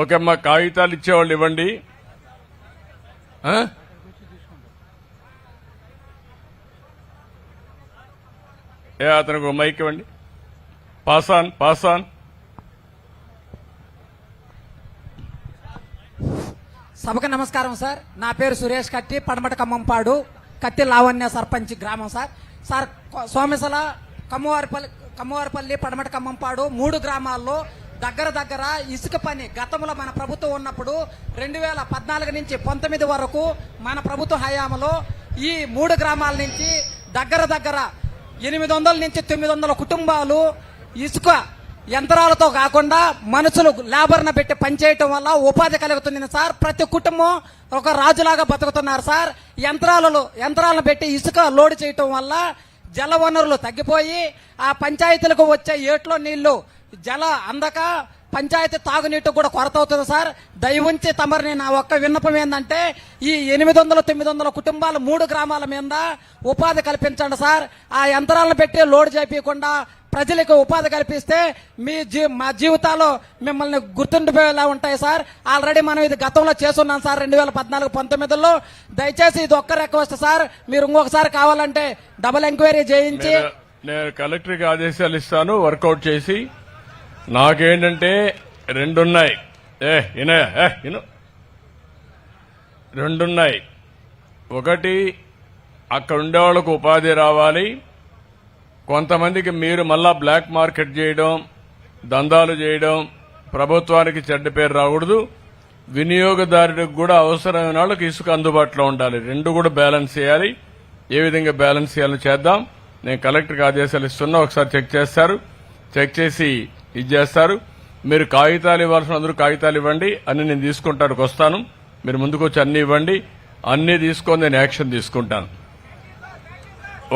Okay అమ్మా కాగితాలు ఇచ్చేవాళ్ళు ఇవ్వండి. ఏ అతనికి మైక్ ఇవ్వండి. పాసాన్ పాసాన్ సభకు నమస్కారం సార్. నా పేరు సురేష్ కత్తి పడమట ఖమ్మంపాడు కత్తి లావణ్య సర్పంచ్ గ్రామం సార్. సార్ సోమసల కమ్మవారిపల్లి కమ్మవారిపల్లి పడమట ఖమ్మంపాడు మూడు గ్రామాల్లో దగ్గర దగ్గర ఇసుక పని గతంలో మన ప్రభుత్వం ఉన్నప్పుడు రెండు వేల పద్నాలుగు నుంచి పంతొమ్మిది వరకు మన ప్రభుత్వ హయాంలో ఈ మూడు గ్రామాల నుంచి దగ్గర దగ్గర ఎనిమిది వందల నుంచి తొమ్మిది వందల కుటుంబాలు ఇసుక యంత్రాలతో కాకుండా మనుషులు లేబర్ను పెట్టి పనిచేయటం వల్ల ఉపాధి కలుగుతుంది సార్. ప్రతి కుటుంబం ఒక రాజులాగా బతుకుతున్నారు సార్. యంత్రాలలో యంత్రాలను పెట్టి ఇసుక లోడ్ చేయటం వల్ల జల వనరులు తగ్గిపోయి ఆ పంచాయతీలకు వచ్చే ఏట్లో నీళ్ళు జల అందక పంచాయతీ తాగునీటి కూడా కొరత అవుతుంది సార్. దయవుంచి తమరిని నా ఒక్క విన్నపం ఏంటంటే ఈ ఎనిమిది వందల తొమ్మిది వందల కుటుంబాలు మూడు గ్రామాల మీద ఉపాధి కల్పించండి సార్. ఆ యంత్రాలను పెట్టి లోడ్ చేయకుండా ప్రజలకు ఉపాధి కల్పిస్తే మీ జీ మా జీవితాలు మిమ్మల్ని గుర్తుండిపోయేలా ఉంటాయి సార్. ఆల్రెడీ మనం ఇది గతంలో చేస్తున్నాం సార్ రెండు వేల పద్నాలుగు పంతొమ్మిదిలో. దయచేసి ఇది ఒక్క రిక్వెస్ట్ సార్. మీరు ఇంకొకసారి కావాలంటే డబుల్ ఎంక్వైరీ చేయించి నేను- నేను కలెక్టర్కి ఆదేశాలు ఇస్తాను వర్కౌట్ చేసి నాకేంటంటే రెండున్నాయి. ఏ ఇన ఏ ఇను. రెండున్నాయి. ఒకటి అక్కడ ఉండేవాళ్ళకు ఉపాధి రావాలి. కొంతమందికి మీరు మళ్ళా బ్లాక్ మార్కెట్ చేయడం దందాలు చేయడం ప్రభుత్వానికి చెడ్డ పేరు రాకూడదు. వినియోగదారుడికి కూడా అవసరమైన వాళ్ళకి ఇసుక అందుబాటులో ఉండాలి. రెండు కూడా బ్యాలెన్స్ చేయాలి. ఏ విధంగా బ్యాలెన్స్ చేయాలో చేద్దాం. నేను కలెక్టర్కి ఆదేశాలు ఇస్తున్నా. ఒకసారి చెక్ చేస్తారు. చెక్ చేసి ఇది చేస్తారు. మీరు కాగితాలు ఇవ్వాల్సిన అందరూ కాగితాలు ఇవ్వండి. అన్ని నేను తీసుకుంటానికి వస్తాను. మీరు ముందుకు వచ్చి అన్ని ఇవ్వండి. అన్ని తీసుకొని నేను యాక్షన్ తీసుకుంటాను.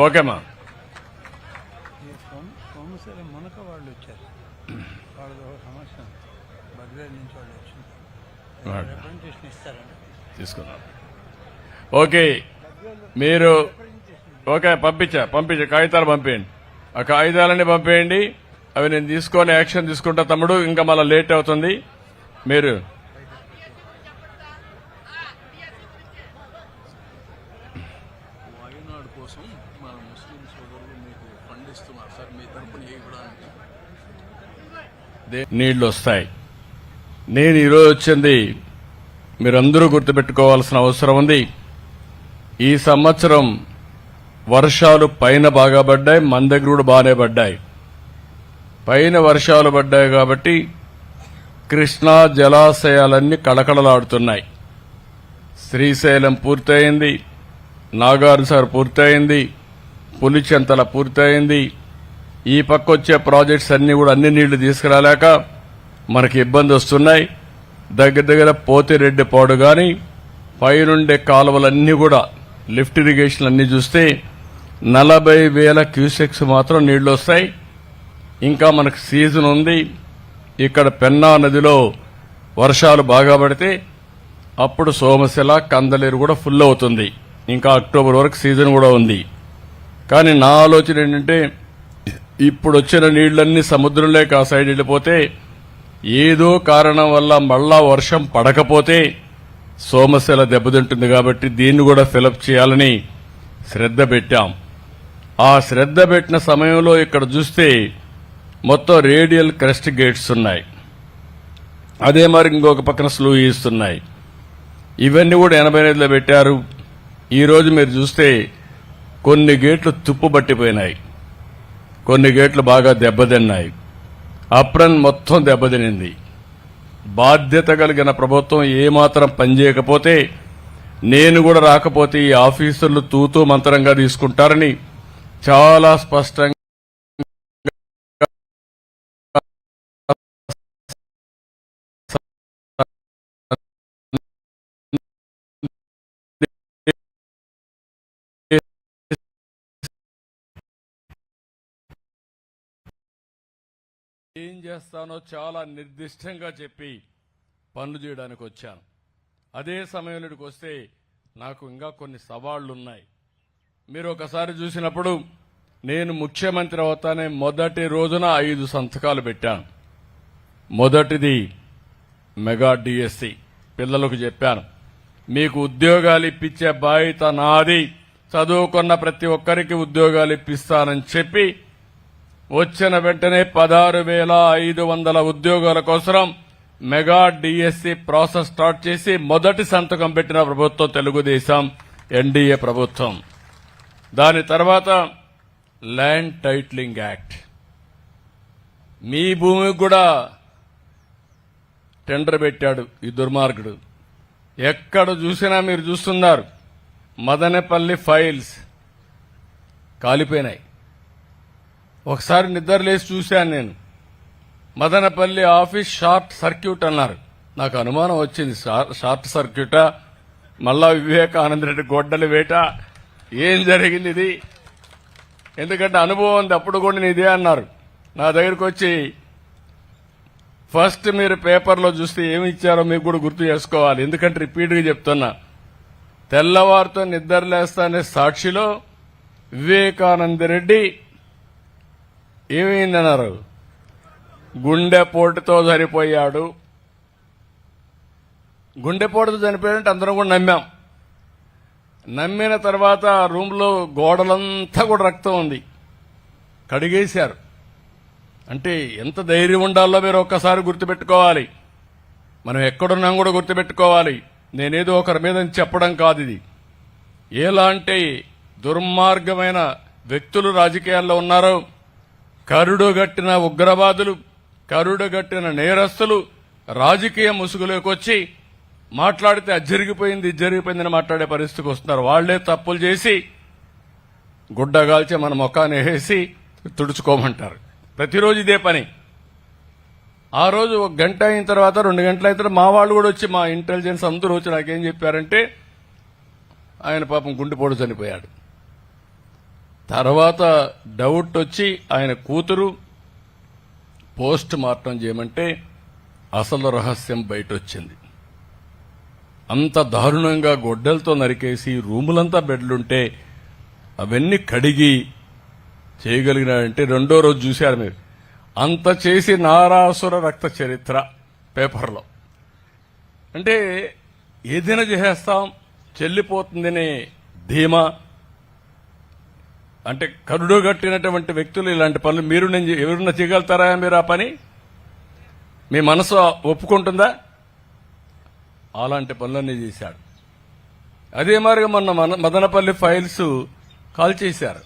ఓకేమా ఈ సోమ సోమశీల మునక వాళ్ళు వచ్చారు. వాళ్ళది ఒక సమస్య. బద్వేల్ నుంచి వాళ్ళు వచ్చింది రిప్రజెంటేషన్ ఇస్తారండి. తీసుకున్నాం ఓకే. మీరు ఓకే పంపించా పంపించా. కాగితాలు పంపేయండి. ఆ కాగితాలన్నీ పంపేయండి. అవి నేను తీసుకొని యాక్షన్ తీసుకుంటా తమ్ముడు ఇంకా మళ్ళీ లేట్ అవుతుంది. మీరు నీళ్ళు వస్తాయి. నేను ఈరోజు వచ్చింది మీరందరూ గుర్తుపెట్టుకోవాల్సిన అవసరం ఉంది. ఈ సంవత్సరం వర్షాలు పైన బాగా పడ్డాయి మన దగ్గర కూడా బాగానే పడ్డాయి. పైన వర్షాలు పడ్డాయి కాబట్టి కృష్ణా జలాశయాలన్నీ కళకళలాడుతున్నాయి. శ్రీశైలం పూర్తయింది నాగార్జుసార్ పూర్తయింది పులిచెంతల పూర్తయింది. ఈ పక్క వచ్చే ప్రాజెక్ట్స్ అన్నీ కూడా అన్ని నీళ్ళు తీసుకురాలేక మనకి ఇబ్బంది వస్తున్నాయి. దగ్గర దగ్గర పోతిరెడ్డి పాడు కానీ పైనుండే కాలువలన్నీ కూడా లిఫ్ట్ ఇరిగేషన్ అన్నీ చూస్తే నలభై వేల క్యూసెక్స్ మాత్రం నీళ్ళు వస్తాయి. ఇంకా మనకు సీజన్ ఉంది. ఇక్కడ పెన్నా నదిలో వర్షాలు బాగా పడితే అప్పుడు సోమశిల కందలేరు కూడా ఫుల్ అవుతుంది. ఇంకా అక్టోబర్ వరకు సీజన్ కూడా ఉంది. కానీ నా ఆలోచన ఏంటంటే ఇప్పుడు వచ్చిన నీళ్ళన్నీ సముద్రంలోకి ఆ సైడ్ వెళ్ళిపోతే ఏదో కారణం వల్ల మళ్ళా వర్షం పడకపోతే సోమశిల దెబ్బతింటుంది కాబట్టి దీన్ని కూడా ఫిలప్ చేయాలని శ్రద్ధ పెట్టాం. ఆ శ్రద్ధ పెట్టిన సమయంలో ఇక్కడ చూస్తే మొత్తం రేడియల్ క్రెస్ట్ గేట్స్ ఉన్నాయి. అదే మరి ఇంకొక పక్కన స్లూ ఇస్తున్నాయి ఇవన్నీ కూడా ఎనభై ఐదులో పెట్టారు. ఈరోజు మీరు చూస్తే కొన్ని గేట్లు తుప్పు పట్టిపోయినాయి. కొన్ని గేట్లు బాగా దెబ్బతిన్నాయి. అప్రన్ మొత్తం దెబ్బతినింది. బాధ్యత కలిగిన ప్రభుత్వం ఏమాత్రం పనిచేయకపోతే నేను కూడా రాకపోతే ఈ ఆఫీసర్లు తూతూ మంత్రంగా తీసుకుంటారని చాలా స్పష్టంగా చేస్తానో చాలా నిర్దిష్టంగా చెప్పి పనులు చేయడానికి వచ్చాను. అదే సమయంలోకి వస్తే నాకు ఇంకా కొన్ని సవాళ్ళు ఉన్నాయి మీరు ఒకసారి చూసినప్పుడు నేను ముఖ్యమంత్రి అవుతానే మొదటి రోజున ఐదు సంతకాలు పెట్టాను. మొదటిది మెగా డిఎస్సి. పిల్లలకు చెప్పాను మీకు ఉద్యోగాలు ఇప్పించే బాధ్యత నాది. చదువుకున్న ప్రతి ఒక్కరికి ఉద్యోగాలు ఇప్పిస్తానని చెప్పి వచ్చిన వెంటనే పదహారు వేల ఐదు వందల ఉద్యోగాల కోసం మెగా డిఎస్సి ప్రాసెస్ స్టార్ట్ చేసి మొదటి సంతకం పెట్టిన ప్రభుత్వం తెలుగుదేశం ఎన్డీఏ ప్రభుత్వం. దాని తర్వాత ల్యాండ్ టైట్లింగ్ యాక్ట్. మీ భూమికి కూడా టెండర్ పెట్టాడు ఈ దుర్మార్గుడు. ఎక్కడ చూసినా మీరు చూస్తున్నారు. మదనపల్లి ఫైల్స్ కాలిపోయినాయి. ఒకసారి నిద్రలేసి చూశాను నేను. మదనపల్లి ఆఫీస్ షార్ట్ సర్క్యూట్ అన్నారు. నాకు అనుమానం వచ్చింది. షార్ట్ సర్క్యూటా? మళ్ళా వివేకానంద రెడ్డి గొడ్డలి వేట? ఏం జరిగింది ఇది? ఎందుకంటే అనుభవం ఉంది. అప్పుడు కూడా నేను ఇదే అన్నారు. నా దగ్గరకు వచ్చి ఫస్ట్ మీరు పేపర్లో చూస్తే ఏమి ఇచ్చారో మీకు కూడా గుర్తు చేసుకోవాలి. ఎందుకంటే రిపీట్గా చెప్తున్నా. తెల్లవారితో నిద్రలేస్తానే సాక్షిలో వివేకానంద రెడ్డి ఏమైందన్నారు? గుండెపోటుతో చనిపోయాడు గుండెపోటుతో చనిపోయాడంటే అందరం కూడా నమ్మాం. నమ్మిన తర్వాత రూమ్లో గోడలంతా కూడా రక్తం ఉంది. కడిగేశారు. అంటే ఎంత ధైర్యం ఉండాలో మీరు ఒక్కసారి గుర్తుపెట్టుకోవాలి. మనం ఎక్కడున్నాం కూడా గుర్తుపెట్టుకోవాలి. నేనేదో ఒకరి మీద చెప్పడం కాదు ఇది. ఎలాంటి దుర్మార్గమైన వ్యక్తులు రాజకీయాల్లో ఉన్నారో కరుడుగట్టిన ఉగ్రవాదులు కరుడుగట్టిన నేరస్తులు రాజకీయ ముసుగులోకి వచ్చి మాట్లాడితే అది జరిగిపోయింది ఇది జరిగిపోయిందని మాట్లాడే పరిస్థితికి వస్తున్నారు. వాళ్ళే తప్పులు చేసి గుడ్డగాల్చి మన ముఖాన్ని వేసి తుడుచుకోమంటారు. ప్రతిరోజు ఇదే పని. ఆ రోజు ఒక గంట అయిన తర్వాత రెండు గంటల అయిన తర్వాత మా వాళ్ళు కూడా వచ్చి మా ఇంటెలిజెన్స్ అందరూ వచ్చి నాకేం చెప్పారంటే ఆయన పాపం గుండెపోటు చనిపోయాడు. తర్వాత డౌట్ వచ్చి ఆయన కూతురు పోస్ట్ మార్టం చేయమంటే అసలు రహస్యం బయట వచ్చింది అంత దారుణంగా గొడ్డలతో నరికేసి రూములంతా బెడ్లుంటే అవన్నీ కడిగి చేయగలిగినాడంటే రెండో రోజు చూశారు మీరు అంత చేసి నారాసుర రక్త చరిత్ర పేపర్లో. అంటే ఏదైనా చేసేస్తాం చెల్లిపోతుందనే ధీమా అంటే కరుడు కట్టినటువంటి వ్యక్తులు ఇలాంటి పనులు మీరు నేను చే- ఎవరన్నా చేయగలుగుతారా మీరు ఆ పని? మీ మనసు ఒప్పుకుంటుందా? అలాంటి పనులన్నీ చేశాడు. అదే మాదిరిగా మొన్న మదనపల్లి ఫైల్స్ కాల్ చేశారు.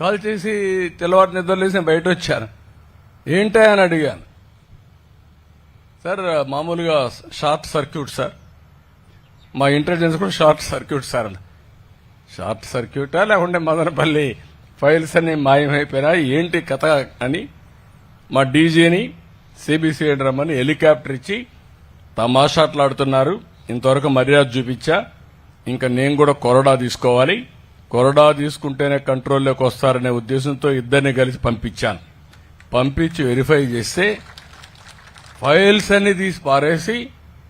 కాల్ చేసి తెల్లవారు నిద్రలేసి నేను బయట వచ్చాను ఏంటా అని అడిగాను. సార్ మామూలుగా షార్ట్ సర్క్యూట్ సార్. మా ఇంటెలిజెన్స్ కూడా షార్ట్ సర్క్యూట్ సార్ అని. షార్ట్ సర్క్యూటా లేకుంటే మదనపల్లి ఫైల్స్ అన్ని మాయమైపోయినా ఏంటి కథ అని మా డీజీని సిబిసిఐ రమ్మని హెలికాప్టర్ ఇచ్చి తమాషాట్లాడుతున్నారు ఇంతవరకు మర్యాద చూపించా. ఇంకా నేను కూడా కొరడా తీసుకోవాలి. కొరడా తీసుకుంటేనే కంట్రోల్లోకి వస్తారనే ఉద్దేశంతో ఇద్దరిని కలిసి పంపించాను. పంపించి వెరిఫై చేస్తే ఫైల్స్ అన్ని తీసి పారేసి